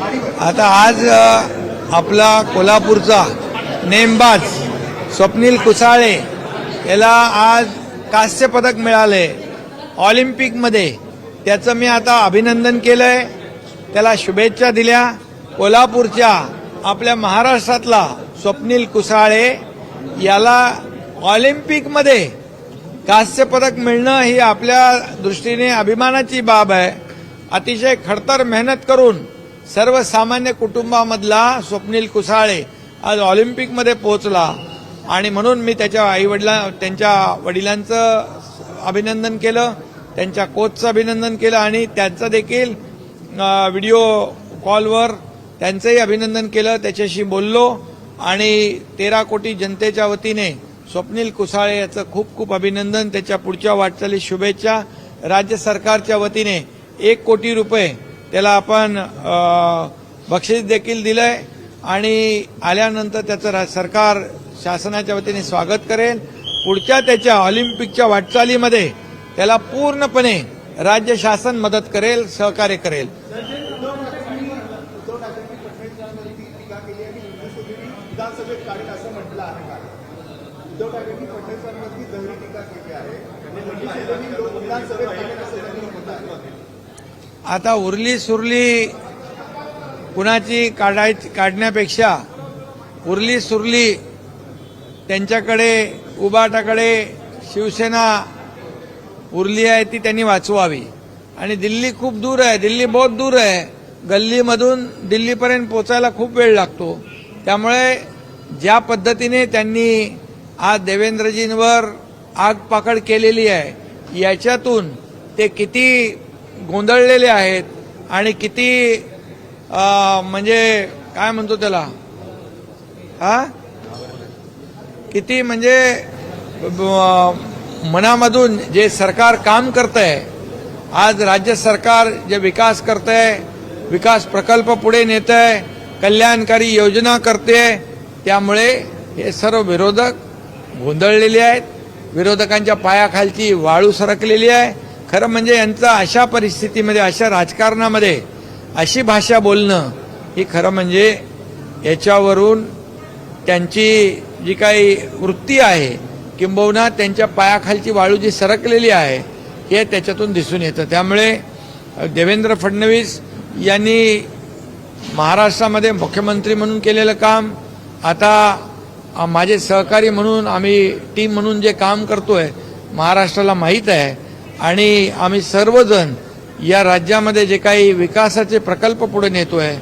आता आज आपला कोल्हापूरचा नेमबाज स्वप्नील कुसाळे याला आज कांस्य पदक मिळाले ऑलिम्पिकमध्ये त्याचं मी आता अभिनंदन केलंय. त्याला शुभेच्छा दिल्या. कोल्हापूरच्या आपल्या महाराष्ट्रातला स्वप्नील कुसाळे याला ऑलिम्पिकमध्ये कांस्य पदक मिळणं ही आपल्या दृष्टीने अभिमानाची बाब आहे. अतिशय खडतर मेहनत करून सर्वसामान्य कुटुंबामधला स्वप्नील कुसाळे आज ऑलिम्पिकमध्ये पोहोचला. आणि म्हणून मी त्याच्या आईवडिला त्यांच्या वडिलांचं अभिनंदन केलं त्यांच्या कोचचं अभिनंदन केलं आणि त्यांचं देखील व्हिडिओ कॉलवर त्यांचंही अभिनंदन केलं त्याच्याशी बोललो. आणि तेरा कोटी जनतेच्या वतीने स्वप्नील कुसाळे याचं खूप खूप अभिनंदन त्याच्या पुढच्या वाटचाली शुभेच्छा. राज्य सरकारच्या वतीने एक कोटी रुपये त्याला आपण बक्षीस देखील दिलंय आणि आल्यानंतर त्याचं रा- सरकार शासनाच्या वतीने स्वागत करेल. पुढच्या त्याच्या ऑलिम्पिकच्या वाटचालीमध्ये त्याला पूर्णपणे राज्य शासन मदत करेल सहकार्य करेल. विधानसभेत आता उरली सुरली कुणाची काढाय काढण्यापेक्षा उरली सुरली त्यांच्याकडे उबाटाकडे शिवसेना उरली आहे ती त्यांनी वाचवावी. आणि दिल्ली खूप दूर आहे दिल्ली बहुत दूर आहे. गल्लीमधून दिल्लीपर्यंत पोचायला खूप वेळ लागतो. त्यामुळे ज्या पद्धतीने त्यांनी आज देवेंद्रजींवर आगपाकड केलेली आहे याच्यातून ते किती गोंधळलेले आहेत आणि किती म्हणजे काय म्हणतो त्याला? हा? किती म्हणजे मनामधून जे सरकार काम करत आहे आज राज्य सरकार जे विकास करत आहे विकास प्रकल्प पुढे नेत आहे कल्याणकारी योजना करते त्यामुळे हे सर्व विरोधक गोंधळलेले आहेत. विरोधकांच्या पायाखालची वाळू सरकलेली आहे. खरं म्हणजे यांचं अशा परिस्थितीमध्ये अशा राजकारणामध्ये अशी भाषा बोलणं ही खरं म्हणजे याच्यावरून त्यांची जी काही वृत्ती आहे किंबहुना त्यांच्या पायाखालची वाळू जी सरकलेली आहे हे त्याच्यातून दिसून येतं. त्यामुळे देवेंद्र फडणवीस यांनी महाराष्ट्रामध्ये मुख्यमंत्री म्हणून केलेलं काम आता माझे सहकारी म्हणून आम्ही टीम म्हणून जे काम करतोय महाराष्ट्राला माहीत आहे आणि आम्ही सर्वजण या राज्यामध्ये जे काही विकासाचे प्रकल्प पुढे नेतोय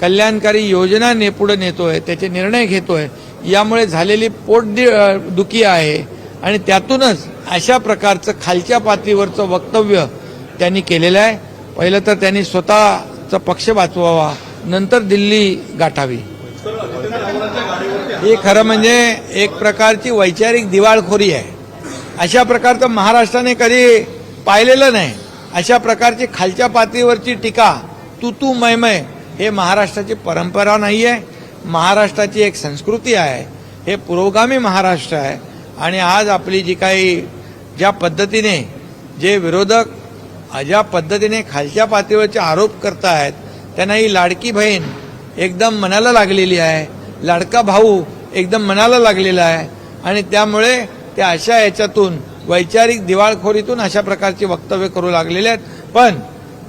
कल्याणकारी योजना ने पुढे नेतोय त्याचे निर्णय घेतोय यामुळे झालेली पोट दुखी आहे. आणि त्यातूनच अशा प्रकारचं खालच्या पातळीवरचं वक्तव्य त्यांनी केलेलं आहे. पहिलं तर त्यांनी स्वतःचा पक्ष वाचवावा नंतर दिल्ली गाठावी. ही खरं म्हणजे एक प्रकारची वैचारिक दिवाळखोरी आहे. अशा प्रकारचं महाराष्ट्राने कधी पाहिलेलं नाही. अशा प्रकारची खालच्या पातळीवरची टीका तू तू मैमय हे महाराष्ट्राची परंपरा नाही आहे महाराष्ट्राची एक संस्कृती आहे. हे पुरोगामी महाराष्ट्र आहे. आणि आज आपली जी काही ज्या पद्धतीने जे विरोधक ज्या पद्धतीने खालच्या पातळीवरचे आरोप करतायत त्यांना ही लाडकी बहीण एकदम मनाला लागलेली आहे. लाडका भाऊ एकदम मनाला लागलेला आहे. आणि त्यामुळे ते अशा याच्यातून वैचारिक दिवाळखोरीतून अशा प्रकारची वक्तव्य करू लागलेले आहेत. पण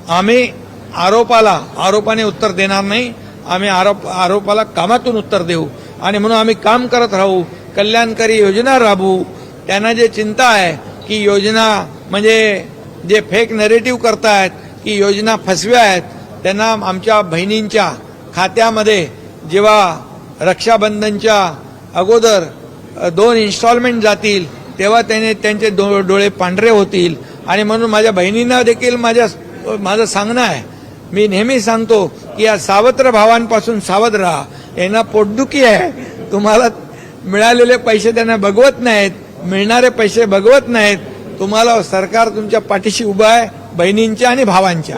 आम्ही आरोपाला आरोपाने उत्तर देणार नाही. आम्ही आरोप आरोपाला कामातून उत्तर देऊ. आणि म्हणून आम्ही काम करत राहू. कल्याणकारी योजना राबवू. त्यांना जे चिंता आहे की योजना म्हणजे जे फेक नरेटिव्ह करतायत की योजना फसव्या आहेत त्यांना आमच्या बहिणींच्या खात्यामध्ये जेव्हा रक्षाबंधनच्या अगोदर दोन इन्स्टॉलमेंट जातील तेव्हा त्याने त्यांचे डो डोळे पांढरे होतील. आणि म्हणून माझ्या बहिणींना देखील माझ्या माझं सांगणं आहे. मी नेहमी सांगतो की या सावत्र भावांपासून सावध राहा. यांना पोटदुखी आहे. तुम्हाला मिळालेले पैसे त्यांना बघवत नाहीत. मिळणारे पैसे बघवत नाहीत. तुम्हाला सरकार तुमच्या पाठीशी उभं आहे बहिणींच्या आणि भावांच्या.